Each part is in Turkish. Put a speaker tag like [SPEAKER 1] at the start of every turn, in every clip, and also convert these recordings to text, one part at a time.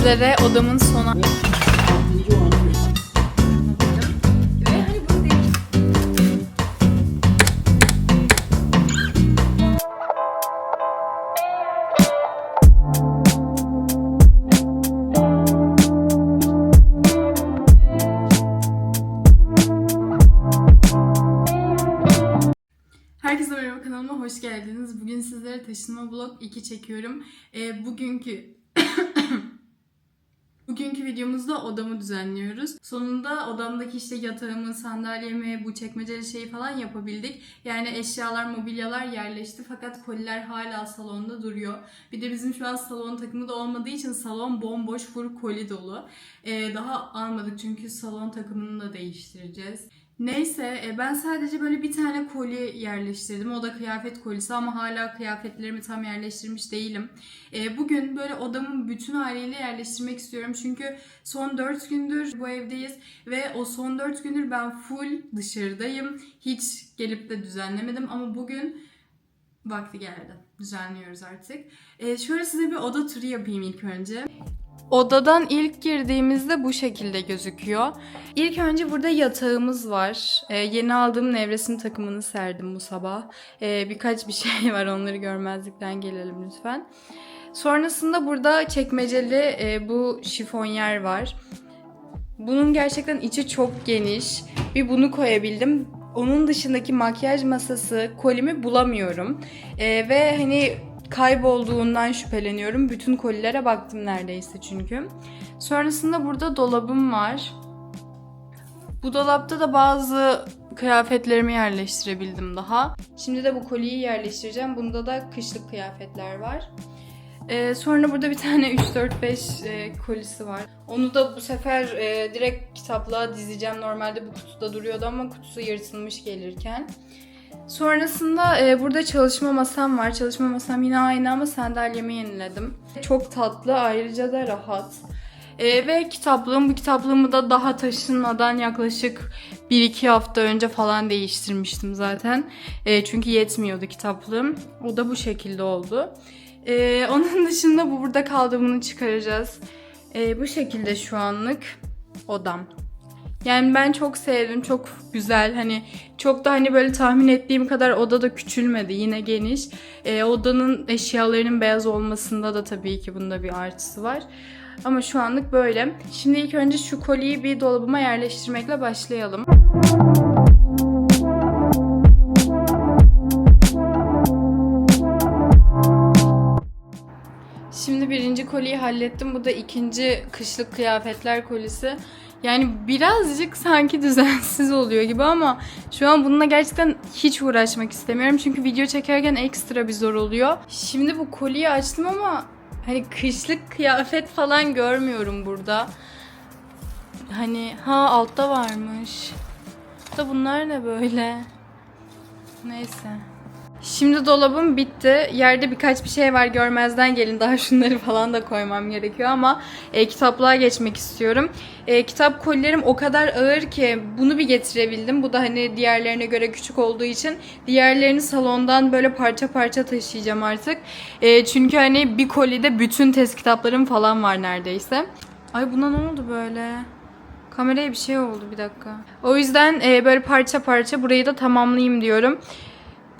[SPEAKER 1] sizlere odamın sona... Herkese merhaba kanalıma hoş geldiniz. Bugün sizlere taşınma vlog 2 çekiyorum. Ee, bugünkü Bugünkü videomuzda odamı düzenliyoruz. Sonunda odamdaki işte yatağımı, sandalyemi, bu çekmeceli şeyi falan yapabildik. Yani eşyalar, mobilyalar yerleşti fakat koliler hala salonda duruyor. Bir de bizim şu an salon takımı da olmadığı için salon bomboş, full koli dolu. Ee, daha almadık çünkü salon takımını da değiştireceğiz. Neyse e, ben sadece böyle bir tane koli yerleştirdim. O da kıyafet kolisi ama hala kıyafetlerimi tam yerleştirmiş değilim. E, Bugün böyle odamın bütün haliyle yerleştirmek istiyorum. Çünkü son 4 gündür bu evdeyiz ve o son 4 gündür ben full dışarıdayım. Hiç gelip de düzenlemedim ama bugün vakti geldi. Düzenliyoruz artık. E, şöyle size bir oda turu yapayım ilk önce. Odadan ilk girdiğimizde bu şekilde gözüküyor. İlk önce burada yatağımız var. Ee, yeni aldığım nevresim takımını serdim bu sabah. Ee, birkaç bir şey var onları görmezlikten gelelim lütfen. Sonrasında burada çekmeceli e, bu şifonyer var. Bunun gerçekten içi çok geniş. Bir bunu koyabildim. Onun dışındaki makyaj masası, kolimi bulamıyorum. Ee, ve hani kaybolduğundan şüpheleniyorum. Bütün kolilere baktım neredeyse çünkü. Sonrasında burada dolabım var. Bu dolapta da bazı kıyafetlerimi yerleştirebildim daha. Şimdi de bu koliyi yerleştireceğim. Bunda da kışlık kıyafetler var. Ee, sonra burada bir tane 3-4-5 e, kolisi var. Onu da bu sefer e, direkt kitaplığa dizeceğim. Normalde bu kutuda duruyordu ama kutusu yırtılmış gelirken. Sonrasında e, burada çalışma masam var. Çalışma masam yine aynı ama sandalyemi yeniledim. Çok tatlı ayrıca da rahat. E, ve kitaplığım bu kitaplığımı da daha taşınmadan yaklaşık 1-2 hafta önce falan değiştirmiştim zaten. E, çünkü yetmiyordu kitaplığım. O da bu şekilde oldu. E, onun dışında bu burada kaldığımını çıkaracağız. E, bu şekilde şu anlık odam. Yani ben çok sevdim. Çok güzel. Hani çok da hani böyle tahmin ettiğim kadar oda da küçülmedi. Yine geniş. Ee, odanın eşyalarının beyaz olmasında da tabii ki bunda bir artısı var. Ama şu anlık böyle. Şimdi ilk önce şu koliyi bir dolabıma yerleştirmekle başlayalım. Şimdi birinci koliyi hallettim. Bu da ikinci kışlık kıyafetler kolisi. Yani birazcık sanki düzensiz oluyor gibi ama şu an bununla gerçekten hiç uğraşmak istemiyorum. Çünkü video çekerken ekstra bir zor oluyor. Şimdi bu koliyi açtım ama hani kışlık kıyafet falan görmüyorum burada. Hani ha altta varmış. Da bunlar ne böyle? Neyse. Şimdi dolabım bitti. Yerde birkaç bir şey var görmezden gelin. Daha şunları falan da koymam gerekiyor ama e, kitaplığa geçmek istiyorum. E, kitap kolilerim o kadar ağır ki bunu bir getirebildim. Bu da hani diğerlerine göre küçük olduğu için diğerlerini salondan böyle parça parça taşıyacağım artık. E, çünkü hani bir kolide bütün test kitaplarım falan var neredeyse. Ay buna ne oldu böyle? Kameraya bir şey oldu bir dakika. O yüzden e, böyle parça parça burayı da tamamlayayım diyorum.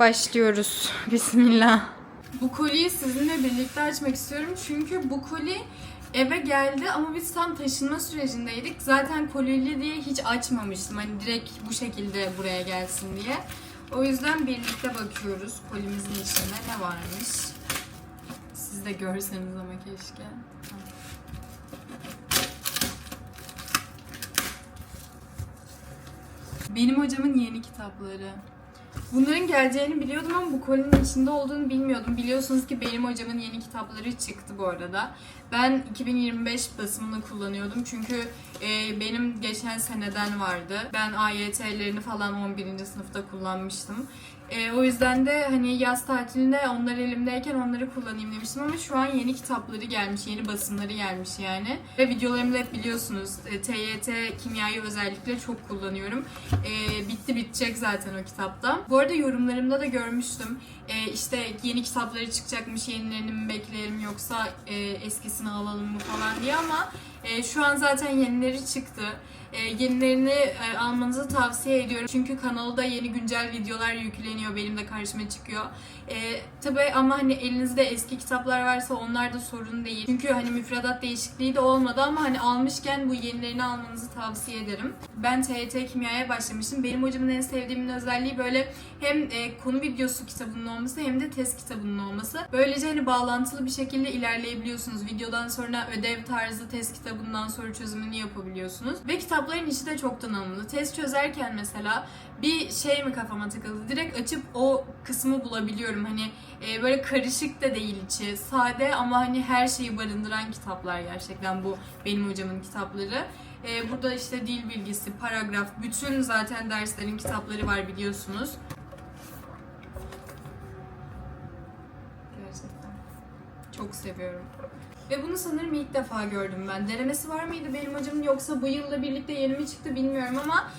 [SPEAKER 1] Başlıyoruz. Bismillah. Bu koliyi sizinle birlikte açmak istiyorum. Çünkü bu koli eve geldi ama biz tam taşınma sürecindeydik. Zaten kolili diye hiç açmamıştım. Hani direkt bu şekilde buraya gelsin diye. O yüzden birlikte bakıyoruz kolimizin içinde ne varmış. Siz de görseniz ama keşke. Benim hocamın yeni kitapları. Bunların geleceğini biliyordum ama bu kolinin içinde olduğunu bilmiyordum. Biliyorsunuz ki benim hocamın yeni kitapları çıktı bu arada. Ben 2025 basımını kullanıyordum çünkü e, benim geçen seneden vardı. Ben AYT'lerini falan 11. sınıfta kullanmıştım. E, o yüzden de hani yaz tatilinde onlar elimdeyken onları kullanayım demiştim ama şu an yeni kitapları gelmiş, yeni basımları gelmiş yani. Ve videolarımda hep biliyorsunuz e, TYT kimyayı özellikle çok kullanıyorum. E, bitti bitecek zaten o kitapta. Bu arada yorumlarımda da görmüştüm. E, işte yeni kitapları çıkacakmış, yenilerini mi bekleyelim yoksa e, eskisini alalım mı falan diye ama e, şu an zaten yenileri çıktı. E, yenilerini e, almanızı tavsiye ediyorum. Çünkü kanalda yeni güncel videolar yükleniyor. Benim de karşıma çıkıyor. E, tabii ama hani elinizde eski kitaplar varsa onlar da sorun değil. Çünkü hani müfredat değişikliği de olmadı ama hani almışken bu yenilerini almanızı tavsiye ederim. Ben TYT Kimya'ya başlamıştım. Benim hocamın en sevdiğimin özelliği böyle hem e, konu videosu kitabının olması hem de test kitabının olması. Böylece hani bağlantılı bir şekilde ilerleyebiliyorsunuz. Videodan sonra ödev tarzı test kitabından soru çözümünü yapabiliyorsunuz. Ve kitapların içi de çok donanımlı. Test çözerken mesela bir şey mi kafama takıldı? Direkt açıp o kısmı bulabiliyorum. Hani e, böyle karışık da değil içi. Sade ama hani her şeyi barındıran kitaplar gerçekten bu benim hocamın kitapları. E, burada işte dil bilgisi, paragraf, bütün zaten derslerin kitapları var biliyorsunuz. Gerçekten. Çok seviyorum. Ve bunu sanırım ilk defa gördüm ben. Denemesi var mıydı benim hocamın yoksa bu yılla birlikte yeni mi çıktı bilmiyorum ama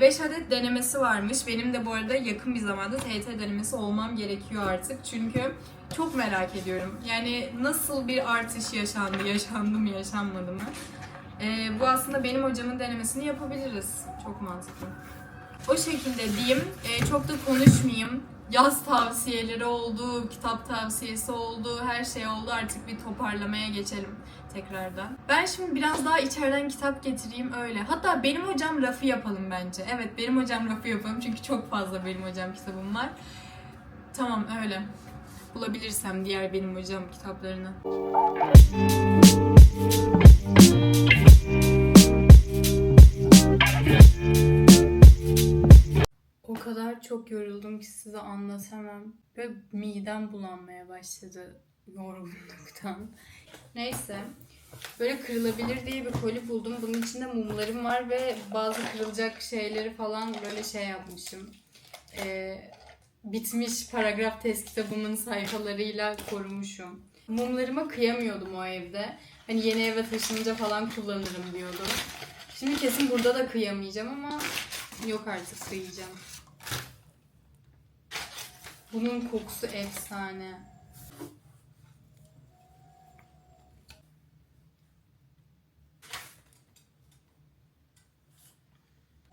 [SPEAKER 1] 5 adet denemesi varmış. Benim de bu arada yakın bir zamanda TYT denemesi olmam gerekiyor artık. Çünkü çok merak ediyorum. Yani nasıl bir artış yaşandı, yaşandı mı, yaşanmadı mı? Ee, bu aslında benim hocamın denemesini yapabiliriz. Çok mantıklı. O şekilde diyeyim. Ee, çok da konuşmayayım. Yaz tavsiyeleri oldu, kitap tavsiyesi oldu, her şey oldu. Artık bir toparlamaya geçelim tekrardan. Ben şimdi biraz daha içeriden kitap getireyim öyle. Hatta benim hocam rafı yapalım bence. Evet benim hocam rafı yapalım çünkü çok fazla benim hocam kitabım var. Tamam öyle. Bulabilirsem diğer benim hocam kitaplarını. Çok yoruldum ki size anlatamam. Ve midem bulanmaya başladı yorgunluktan. Neyse. Böyle kırılabilir diye bir koli buldum. Bunun içinde mumlarım var ve bazı kırılacak şeyleri falan böyle şey yapmışım. Ee, bitmiş paragraf test kitabımın sayfalarıyla korumuşum. Mumlarıma kıyamıyordum o evde. Hani yeni eve taşınınca falan kullanırım diyordum. Şimdi kesin burada da kıyamayacağım ama yok artık kıyacağım. Bunun kokusu efsane.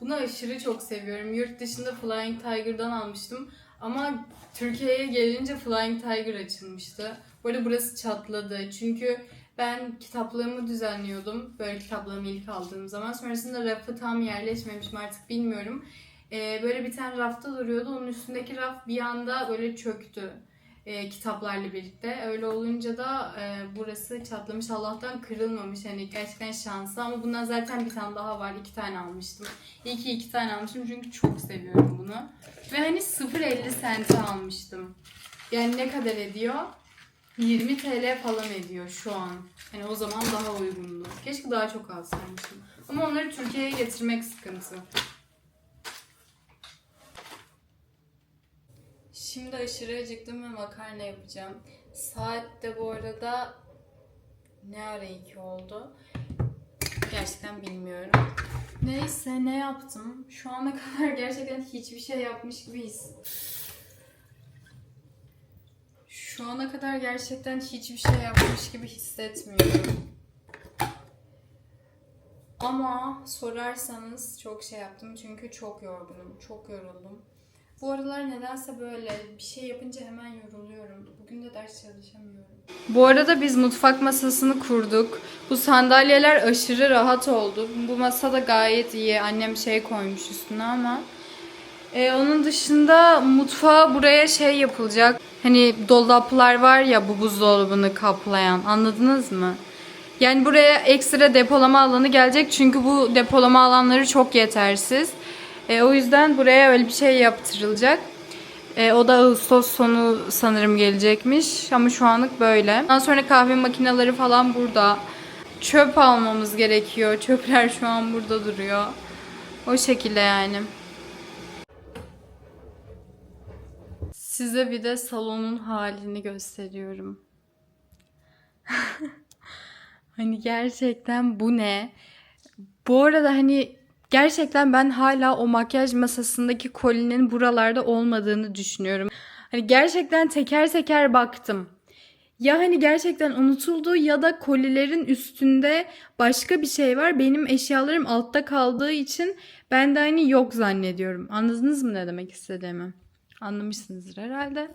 [SPEAKER 1] Bunu aşırı çok seviyorum. Yurt dışında Flying Tiger'dan almıştım. Ama Türkiye'ye gelince Flying Tiger açılmıştı. Bu arada burası çatladı. Çünkü ben kitaplığımı düzenliyordum. Böyle kitaplığımı ilk aldığım zaman. Sonrasında rafı tam yerleşmemişim artık bilmiyorum. Ee, böyle bir tane rafta duruyordu. Onun üstündeki raf bir anda böyle çöktü. e, kitaplarla birlikte. Öyle olunca da e, burası çatlamış. Allah'tan kırılmamış. Hani gerçekten şanslı ama bundan zaten bir tane daha var. iki tane almıştım. İyi ki iki tane almışım çünkü çok seviyorum bunu. Ve hani 0.50 sente almıştım. Yani ne kadar ediyor? 20 TL falan ediyor şu an. Hani o zaman daha uygundu. Keşke daha çok alsaymışım. Ama onları Türkiye'ye getirmek sıkıntı. Şimdi aşırı acıktım ve makarna yapacağım. Saat de bu arada ne ara iki oldu? Gerçekten bilmiyorum. Neyse ne yaptım? Şu ana kadar gerçekten hiçbir şey yapmış gibi his. Şu ana kadar gerçekten hiçbir şey yapmış gibi hissetmiyorum. Ama sorarsanız çok şey yaptım çünkü çok yorgunum, çok yoruldum. Bu aralar nedense böyle bir şey yapınca hemen yoruluyorum. Bugün de ders çalışamıyorum. Bu arada biz mutfak masasını kurduk. Bu sandalyeler aşırı rahat oldu. Bu masa da gayet iyi. Annem şey koymuş üstüne ama. Ee, onun dışında mutfağa buraya şey yapılacak. Hani dolaplar var ya bu buzdolabını kaplayan. Anladınız mı? Yani buraya ekstra depolama alanı gelecek. Çünkü bu depolama alanları çok yetersiz. E, o yüzden buraya öyle bir şey yaptırılacak. E, o da Ağustos sonu sanırım gelecekmiş. Ama şu anlık böyle. Ondan sonra kahve makineleri falan burada. Çöp almamız gerekiyor. Çöpler şu an burada duruyor. O şekilde yani. Size bir de salonun halini gösteriyorum. hani gerçekten bu ne? Bu arada hani gerçekten ben hala o makyaj masasındaki kolinin buralarda olmadığını düşünüyorum. Hani gerçekten teker teker baktım. Ya hani gerçekten unutuldu ya da kolilerin üstünde başka bir şey var. Benim eşyalarım altta kaldığı için ben de hani yok zannediyorum. Anladınız mı ne demek istediğimi? Anlamışsınızdır herhalde.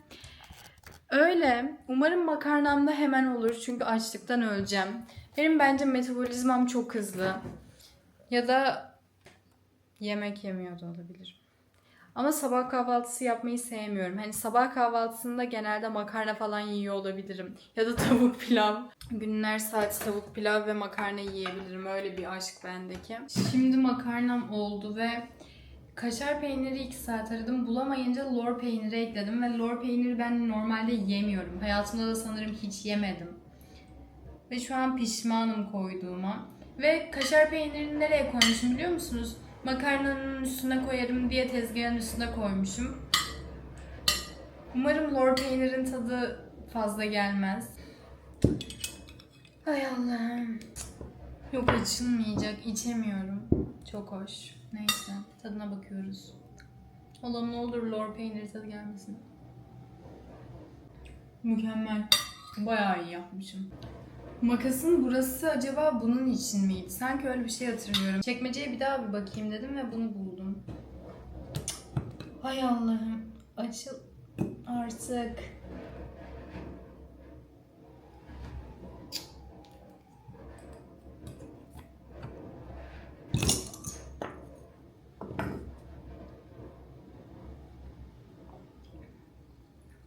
[SPEAKER 1] Öyle. Umarım makarnam da hemen olur çünkü açlıktan öleceğim. Benim bence metabolizmam çok hızlı. Ya da yemek yemiyor da olabilirim. Ama sabah kahvaltısı yapmayı sevmiyorum. Hani sabah kahvaltısında genelde makarna falan yiyor olabilirim. Ya da tavuk pilav. Günler saat tavuk pilav ve makarna yiyebilirim. Öyle bir aşk bendeki. Şimdi makarnam oldu ve kaşar peyniri 2 saat aradım. Bulamayınca lor peyniri ekledim. Ve lor peyniri ben normalde yemiyorum. Hayatımda da sanırım hiç yemedim. Ve şu an pişmanım koyduğuma. Ve kaşar peynirini nereye koymuşum biliyor musunuz? Makarnanın üstüne koyarım diye tezgahın üstüne koymuşum. Umarım lor peynirin tadı fazla gelmez. Ay Allah'ım. Yok açılmayacak. içemiyorum. Çok hoş. Neyse. Tadına bakıyoruz. Allah'ım ne olur lor peyniri tadı gelmesin. Mükemmel. Bayağı iyi yapmışım. Makasın burası acaba bunun için miydi? Sanki öyle bir şey hatırlıyorum. Çekmeceye bir daha bir bakayım dedim ve bunu buldum. Hay Allah'ım. Açıl artık.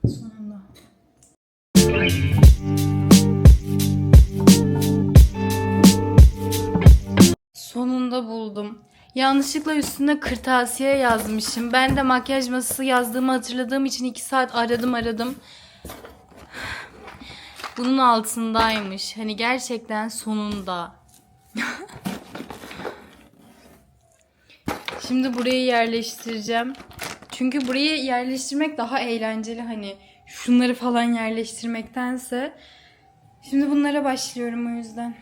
[SPEAKER 1] Sonunda. Yanlışlıkla üstüne kırtasiye yazmışım. Ben de makyaj masası yazdığımı hatırladığım için 2 saat aradım aradım. Bunun altındaymış. Hani gerçekten sonunda. Şimdi burayı yerleştireceğim. Çünkü burayı yerleştirmek daha eğlenceli hani şunları falan yerleştirmektense. Şimdi bunlara başlıyorum o yüzden.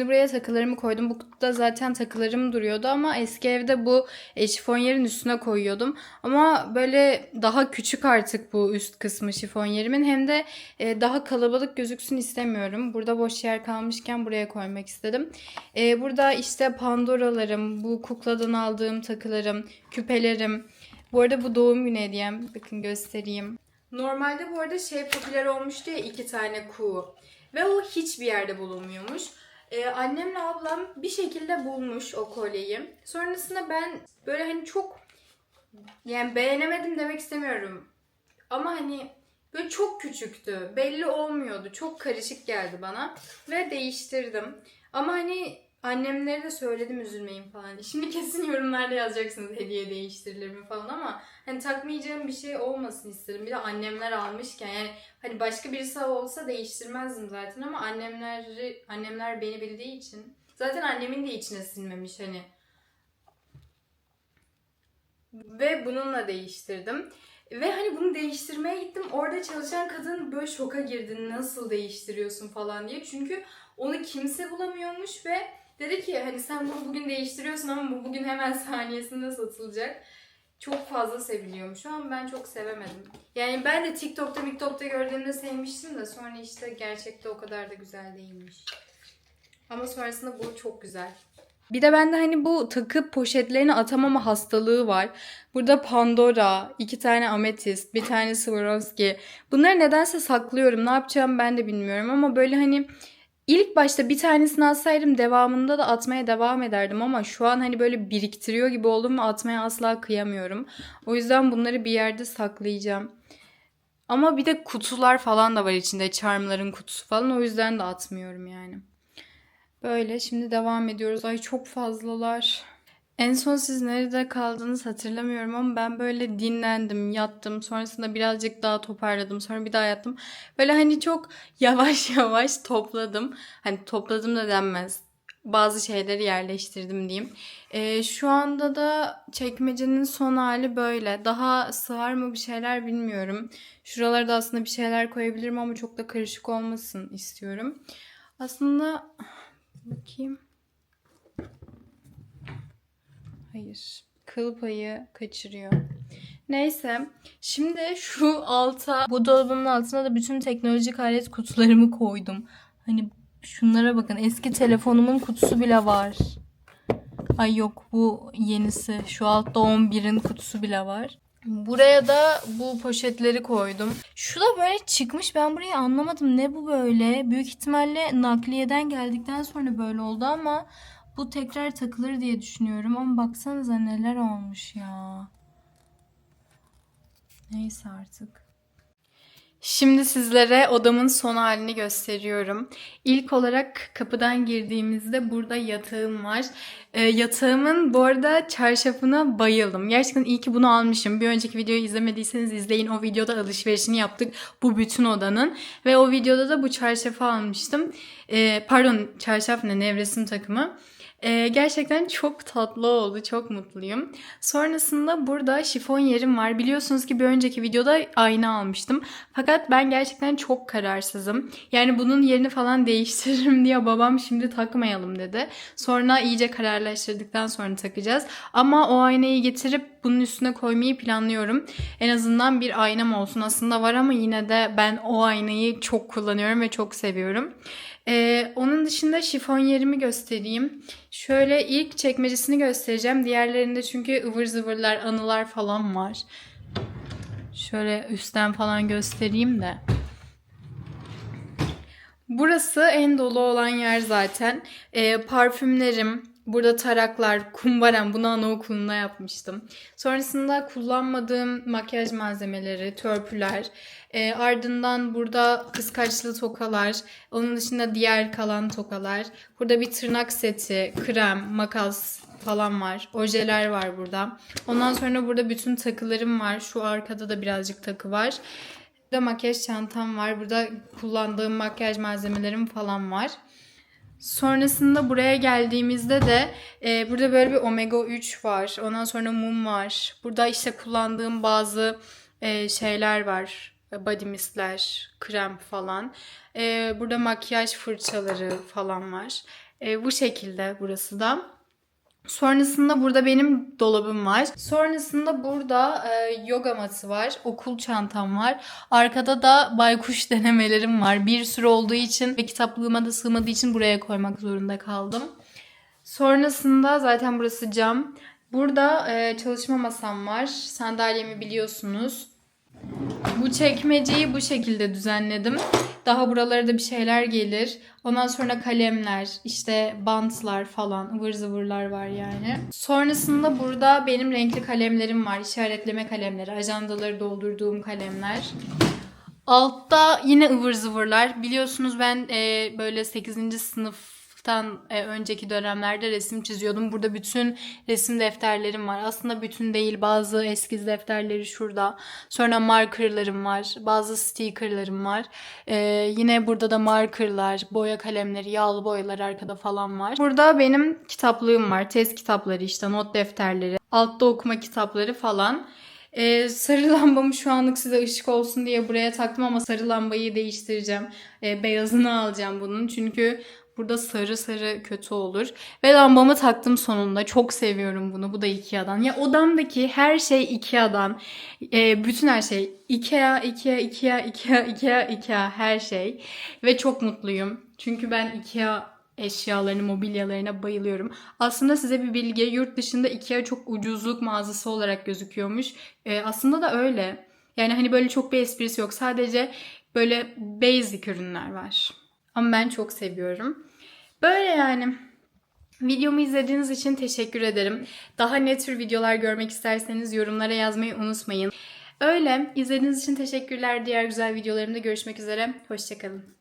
[SPEAKER 1] Şimdi buraya takılarımı koydum. Bu kutuda zaten takılarım duruyordu ama eski evde bu e, şifonyerin üstüne koyuyordum. Ama böyle daha küçük artık bu üst kısmı şifonyerimin. Hem de e, daha kalabalık gözüksün istemiyorum. Burada boş yer kalmışken buraya koymak istedim. E, burada işte Pandora'larım, bu kukladan aldığım takılarım, küpelerim. Bu arada bu doğum günü hediyem. Bakın göstereyim. Normalde bu arada şey popüler olmuştu ya iki tane kuğu. Ve o hiçbir yerde bulunmuyormuş. Ee, annemle ablam bir şekilde bulmuş o kolyeyi. Sonrasında ben böyle hani çok yani beğenemedim demek istemiyorum. Ama hani böyle çok küçüktü. Belli olmuyordu. Çok karışık geldi bana. Ve değiştirdim. Ama hani annemlere de söyledim üzülmeyin falan. Şimdi kesin yorumlarda yazacaksınız hediye değiştirilir mi falan ama hani takmayacağım bir şey olmasın istedim. Bir de annemler almışken yani hani başka birisi olsa değiştirmezdim zaten ama annemleri annemler beni bildiği için zaten annemin de içine sinmemiş hani. Ve bununla değiştirdim. Ve hani bunu değiştirmeye gittim. Orada çalışan kadın böyle şoka girdi. Nasıl değiştiriyorsun falan diye. Çünkü onu kimse bulamıyormuş ve dedi ki hani sen bunu bugün değiştiriyorsun ama bu bugün hemen saniyesinde satılacak. Çok fazla seviliyormuş ama ben çok sevemedim. Yani ben de TikTok'ta TikTok'ta gördüğümde sevmiştim de sonra işte gerçekte o kadar da güzel değilmiş. Ama sonrasında bu çok güzel. Bir de bende hani bu takı poşetlerini atamama hastalığı var. Burada Pandora, iki tane ametist, bir tane Swarovski. Bunları nedense saklıyorum. Ne yapacağım ben de bilmiyorum ama böyle hani ilk başta bir tanesini atsaydım devamında da atmaya devam ederdim ama şu an hani böyle biriktiriyor gibi oldum ve atmaya asla kıyamıyorum. O yüzden bunları bir yerde saklayacağım. Ama bir de kutular falan da var içinde. Charmların kutusu falan. O yüzden de atmıyorum yani. Böyle şimdi devam ediyoruz. Ay çok fazlalar. En son siz nerede kaldınız hatırlamıyorum ama ben böyle dinlendim, yattım. Sonrasında birazcık daha toparladım. Sonra bir daha yattım. Böyle hani çok yavaş yavaş topladım. Hani topladım da denmez. Bazı şeyleri yerleştirdim diyeyim. Ee, şu anda da çekmecenin son hali böyle. Daha sığar mı bir şeyler bilmiyorum. Şuralara da aslında bir şeyler koyabilirim ama çok da karışık olmasın istiyorum. Aslında Bakayım. Hayır. kıl payı kaçırıyor. Neyse. Şimdi şu alta, bu dolabımın altına da bütün teknolojik alet kutularımı koydum. Hani şunlara bakın. Eski telefonumun kutusu bile var. Ay yok bu yenisi. Şu altta 11'in kutusu bile var. Buraya da bu poşetleri koydum. Şu da böyle çıkmış. Ben burayı anlamadım. Ne bu böyle? Büyük ihtimalle nakliyeden geldikten sonra böyle oldu ama bu tekrar takılır diye düşünüyorum. Ama baksanıza neler olmuş ya. Neyse artık. Şimdi sizlere odamın son halini gösteriyorum. İlk olarak kapıdan girdiğimizde burada yatağım var. Ee, yatağımın bu arada çarşafına bayıldım. Gerçekten iyi ki bunu almışım. Bir önceki videoyu izlemediyseniz izleyin. O videoda alışverişini yaptık bu bütün odanın. Ve o videoda da bu çarşafı almıştım. Ee, pardon çarşaf ne nevresim takımı. Ee, gerçekten çok tatlı oldu. Çok mutluyum. Sonrasında burada şifon yerim var. Biliyorsunuz ki bir önceki videoda ayna almıştım. Fakat ben gerçekten çok kararsızım. Yani bunun yerini falan değiştiririm diye babam şimdi takmayalım dedi. Sonra iyice kararlaştırdıktan sonra takacağız. Ama o aynayı getirip bunun üstüne koymayı planlıyorum. En azından bir aynam olsun. Aslında var ama yine de ben o aynayı çok kullanıyorum ve çok seviyorum. Ee, onun dışında şifon yerimi göstereyim. Şöyle ilk çekmecesini göstereceğim. Diğerlerinde çünkü ıvır zıvırlar, anılar falan var. Şöyle üstten falan göstereyim de. Burası en dolu olan yer zaten. Ee, parfümlerim, burada taraklar, kumbaram bunu anaokulunda yapmıştım. Sonrasında kullanmadığım makyaj malzemeleri, törpüler. Ee, ardından burada kıskaçlı tokalar. Onun dışında diğer kalan tokalar. Burada bir tırnak seti, krem, makas falan var. Ojeler var burada. Ondan sonra burada bütün takılarım var. Şu arkada da birazcık takı var. Burada makyaj çantam var. Burada kullandığım makyaj malzemelerim falan var. Sonrasında buraya geldiğimizde de e, burada böyle bir omega 3 var. Ondan sonra mum var. Burada işte kullandığım bazı e, şeyler var. Body mistler, krem falan. E, burada makyaj fırçaları falan var. E, bu şekilde burası da. Sonrasında burada benim dolabım var. Sonrasında burada e, yoga matı var. Okul çantam var. Arkada da baykuş denemelerim var. Bir sürü olduğu için ve kitaplığıma da sığmadığı için buraya koymak zorunda kaldım. Sonrasında zaten burası cam. Burada e, çalışma masam var. Sandalyemi biliyorsunuz. Bu çekmeceyi bu şekilde düzenledim. Daha buralara da bir şeyler gelir. Ondan sonra kalemler, işte bantlar falan, ıvır zıvırlar var yani. Sonrasında burada benim renkli kalemlerim var. İşaretleme kalemleri, ajandaları doldurduğum kalemler. Altta yine ıvır zıvırlar. Biliyorsunuz ben e, böyle 8. sınıftan e, önceki dönemlerde resim çiziyordum. Burada bütün resim defterlerim var. Aslında bütün değil bazı eskiz defterleri şurada. Sonra markerlarım var. Bazı stickerlarım var. E, yine burada da markerlar, boya kalemleri, yağlı boyalar arkada falan var. Burada benim kitaplığım var. Test kitapları işte, not defterleri, altta okuma kitapları falan. Ee, sarı lambamı şu anlık size ışık olsun diye buraya taktım ama sarı lambayı değiştireceğim. Ee, beyazını alacağım bunun çünkü burada sarı sarı kötü olur. Ve lambamı taktım sonunda. Çok seviyorum bunu. Bu da Ikea'dan. Ya odamdaki her şey Ikea'dan. Ee, bütün her şey. Ikea, Ikea, Ikea, Ikea, Ikea, Ikea her şey. Ve çok mutluyum. Çünkü ben Ikea eşyalarını, mobilyalarına bayılıyorum. Aslında size bir bilgi, yurt dışında Ikea çok ucuzluk mağazası olarak gözüküyormuş. Ee, aslında da öyle. Yani hani böyle çok bir esprisi yok. Sadece böyle basic ürünler var. Ama ben çok seviyorum. Böyle yani. Videomu izlediğiniz için teşekkür ederim. Daha ne tür videolar görmek isterseniz yorumlara yazmayı unutmayın. Öyle. İzlediğiniz için teşekkürler. Diğer güzel videolarımda görüşmek üzere. Hoşçakalın.